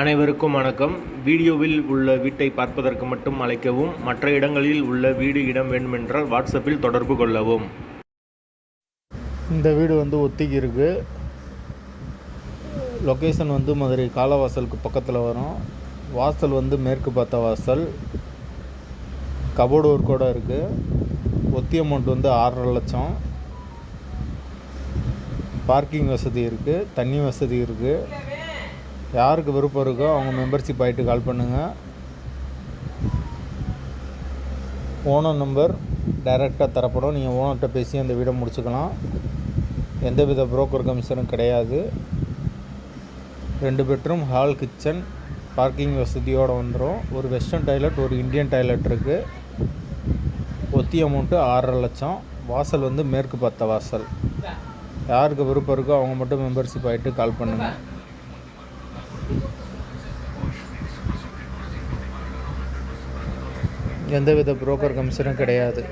அனைவருக்கும் வணக்கம். வீடியோவில் உள்ள வீட்டை பார்ப்பதற்கு மட்டும் அழைக்கவும் மற்ற இடங்களில் உள்ள வீடு இடம் வேண்டுமென்றால் வாட்ஸ்அப்பில் தொடர்பு கொள்ளவும். இந்த வீடு வந்து ஒத்திக்கு இருக்குது லொக்கேஷன் வந்து மதுரை காலவாசலுக்கு பக்கத்தில் வரும். வாசல் வந்து மேற்கு பார்த்த வாசல். கபோர்டு ஒர்க்கோட இருக்குது ஒத்தி அமௌண்ட் வந்து ஆறரை லட்சம். பார்க்கிங் வசதி இருக்குது தண்ணி வசதி இருக்குது யாருக்கு விருப்பம் இருக்கோ அவங்க மெம்பர்ஷிப் ஆகிட்டு கால் பண்ணுங்கள் ஓனர் நம்பர் டைரெக்டாக தரப்படும். நீங்கள் ஓனர்கிட்ட பேசி அந்த வீடை முடிச்சுக்கலாம். எந்தவித புரோக்கர் கமிஷனும் கிடையாது. ரெண்டு பெட்ரூம் ஹால் கிச்சன் பார்க்கிங் வசதியோடு வந்துடும் ஒரு வெஸ்டர்ன் டாய்லெட் ஒரு இந்தியன் டாய்லெட் இருக்குது ஒத்தி அமௌண்ட்டு ஆறரை லட்சம். வாசல் வந்து மேற்கு பத்த வாசல். யாருக்கு விருப்பம் இருக்கோ அவங்க மட்டும் மெம்பர்ஷிப் ஆகிட்டு கால் பண்ணுங்கள் எந்தவித புரோக்கர் கமிஷனும் கிடையாது.